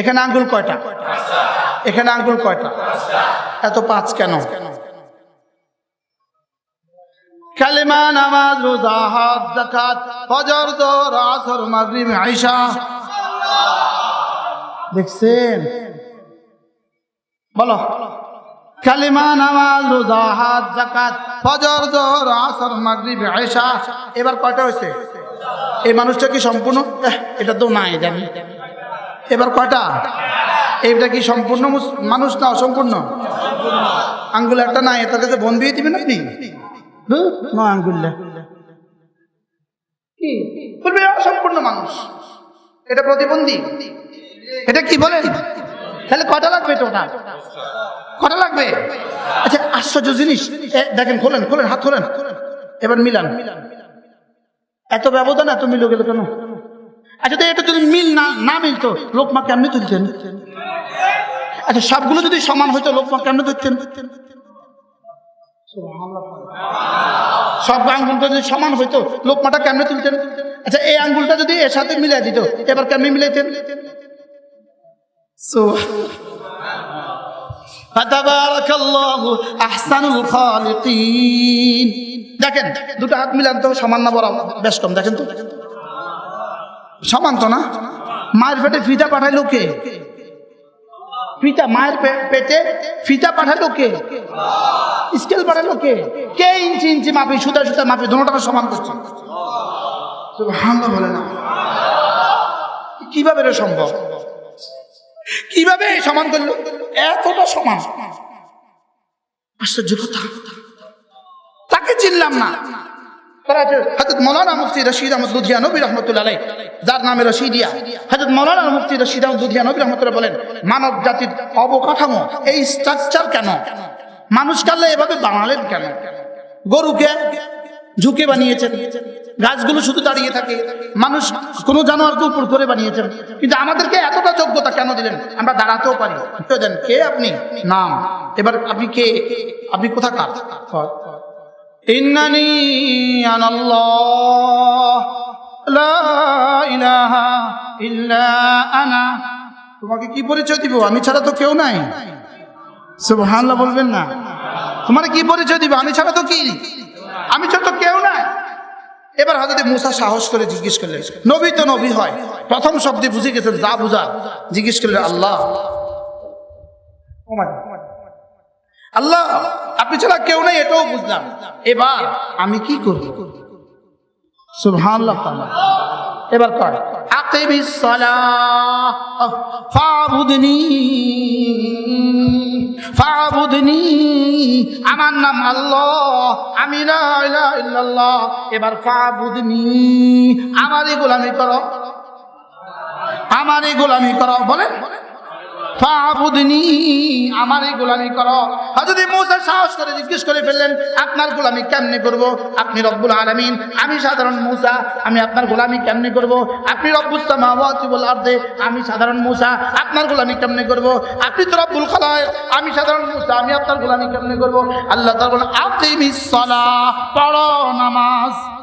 এখানে আঙ্গুল কয়টা? এখানে আঙ্গুল কয়টা? এত পাঁচ কেন? কালেমা, নামাজ, রোজা হাত জাকাত ফজর দোর আসর, মাগরিব আয়েশা দেখছেন? বলো। কালিমা, নামাজ, রোজা হাত জাকাত ফজর দোর আসর, মাগরিব আয়েশা এবার কয়টা হয়েছে? এই মানুষটা কি সম্পূর্ণ? এটা তো নাই জানি। এবার কয়টা? এইটা কি সম্পূর্ণ মানুষ না অসম্পূর্ণ? আঙ্গুল একটা নাই এটার কাছে বন দিয়ে দিবেন আপনি না, আঙ্গুল কি? বলবে, অসম্পূর্ণ মানুষ। এটা প্রতিবন্ধী। এটা কি বলেন? তাহলে কটা লাগবে ওটা কটা লাগবে? আচ্ছা আশ্চর্য জিনিস। দেখেন, খোলেন খোলেন, হাত খোলেন। এবার মিলান। এত ব্যবধান, এত মিল গেল কেন? আচ্ছা তো এটা যদি মিল না না মিলতো লোকমা কেমনি তুলতেন? আচ্ছা সবগুলো যদি সমান হইতো লোকমা কেমনে ধরতেন সব আঙ্গুলটা যদি সমান হইতো লোকমাটা কেমনে তুলতেন? আচ্ছা এই আঙ্গুলটা যদি এর সাথে মিলাই দিত, এবার কেমনে আহসানুল খালিকিন। দেখেন, দুটো হাত মিলান তো সমান না বরাবর বেশ কম, দেখেন তো। সমান তো না? মায়ের পেটে ফিতা পাঠাইলো কে? ফিতা মায়ের পেটে ফিতা পাঠালো কে? স্কেল পাঠালো কে? কে ইঞ্চি ইঞ্চি মাপি, সুতা সুতা মাপি, দুটোটা সমান করছে। সুবহানাল্লাহ বলে না। কীভাবে এটা সম্ভব? কীভাবে সমান করল? এতটা সমান। আশ্চর্য কথা। তাকে চিনলাম না। মানব জাতির অবকাঠামো, এই স্ট্রাকচার কেন? মানুষ কাল্লা এভাবে বানালেন কেন? গরুকে ঝুঁকে বানিয়েছেন, গাছগুলো শুধু দাঁড়িয়ে থাকে, মানুষ কোনো জানোয়ারকে উপর করে বানিয়েছেন, কিন্তু আমাদেরকে এতটা যোগ্যতা কেন দিলেন? আমরা দাঁড়াতেও পারি। কে আপনি? নাম। এবার আপনি কে? আপনি কোথাকার? ইন্নানি আনাল্লাহ, লা ইলাহা ইল্লা আনা। তোমাকে কি পরিচয় দিব? আমি ছাড়া তো কেউ নাই। সুবহানাল্লাহ বলবেন না। তোমার কি পরিচয় দিব? আমি ছাড়া তো কি? আমি ছাড়া তো কেউ নাই। এবার হজরত মুসা সাহস করে জিজ্ঞেস করলেন, নবী তো নবী হয়। প্রথম শব্দে বুঝে গেছেন, যা বুঝা। জিজ্ঞেস করলেন, আল্লাহ? আল্লাহ আপনি ছাড়া কেউ নেই, এটাও বুঝলাম। এবার আমি কি করব? সুবহানাল্লাহ। এবার কর আকিমিস সালাহ, ফাবুদনি ফাবুদনি, আমার নাম আল্লাহ, আমি লা ইলাহা ইল্লাল্লাহ। এবার ফাবুদনি, আমারই গোলামি করো। আমারই গোলামি করো, বলেন। ফাবুদনি আমারই গোলামি করো। হযরত মূসা সাহস করে জিজ্ঞেস করে ফেললেন, আপনার গোলামি কেমনে করব? আপনি রব্বুল আলামিন। আমি সাধারণ মূসা, আমি আপনার গোলামি কেমনে করব? আপনি রব্বুস সামাওয়াতি ওয়াল আরদে, আমি সাধারণ মূসা, আপনার গোলামি কেমনে করব? আপনি তো রব্বুল খালায়েক, আমি সাধারণ মূসা, আমি আপনার গোলামি কেমনে করব? আল্লাহ তাআলা বলেন, আকিমিস সালাহ, পড়ো নামাজ।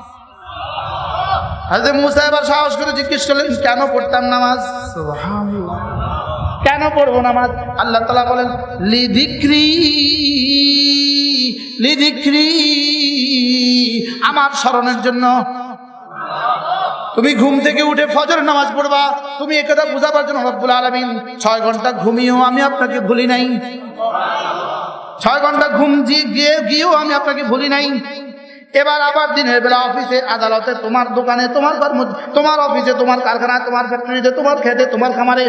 হযরত মূসা এবার সাহস করে জিজ্ঞেস করলেন, কেন পড়তাম নামাজ? কেন পড়ব নামাজ? আল্লাহ তালা বলেন লিদিক্রি লিদিক্রি আমার স্মরণের জন্য। তুমি ঘুম থেকে উঠে ফজর নামাজ পড়বা। তুমি একথা বুঝাবার জন্য রব্বুল আলমিন ছয় ঘণ্টা ঘুমিয়েও আমি আপনাকে ভুলি নাই। ছয় ঘণ্টা ঘুম গিয়ে গিয়েও আমি আপনাকে ভুলি নাই। এবার আবার দিনের বেলা অফিসে, আদালতে, তোমার দোকানে, তোমার তোমার অফিসে, তোমার কারখানায় তোমার ফ্যাক্টরিতে, তোমার খেতে তোমার খামারে।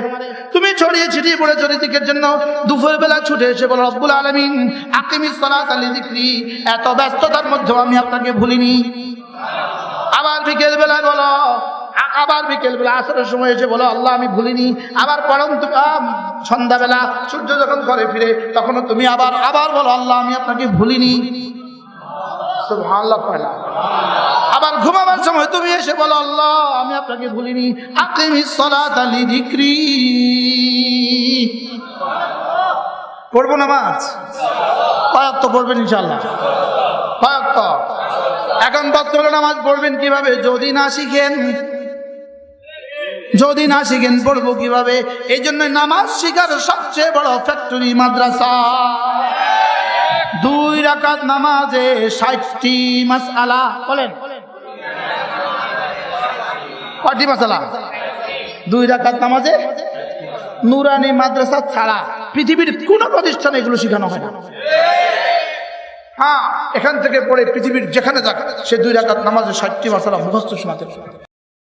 তুমি ছড়িয়ে ছিটিয়ে পড়ে চরিত্রের জন্য দুপুর বেলা ছুটে এসে বলো, রব্বুল আলমিন আকিমি সালাত আলী এত ব্যস্ততার মধ্যেও আমি আপনাকে ভুলিনি। আবার বিকেল বেলায় বলো, আবার বিকেল বেলা আসরের সময় এসে বলো, আল্লাহ, আমি ভুলিনি। আবার পরন্ত সন্ধ্যাবেলা সূর্য যখন ঘরে ফিরে তখন তুমি আবার আবার বলো, আল্লাহ, আমি আপনাকে ভুলিনি। আবার ঘুমাবার সময় তুমি এসে বলো, আল্লাহ, আমি আপনাকে পড়ব নামাজ? পড়বেন ইনশাল্লাহ এখন বক্তব্য নামাজ পড়বেন কীভাবে? যদি না শিখেন। যদি না শিখেন, পড়ব কীভাবে? এই জন্য নামাজ শিখার সবচেয়ে বড় ফ্যাক্টরি মাদ্রাসা। দুই রাকাত নামাজে ষাটটি বলেন। কটি দুই রাকাত নামাজে নুরানি মাদ্রাসা ছাড়া পৃথিবীর কোন প্রতিষ্ঠানে এগুলো শেখানো হয় না। হ্যাঁ এখান থেকে পড়ে পৃথিবীর যেখানে যাক, সে দুই রাকাত নামাজে ষাটটি মাসালা মুখস্থ শোনাতে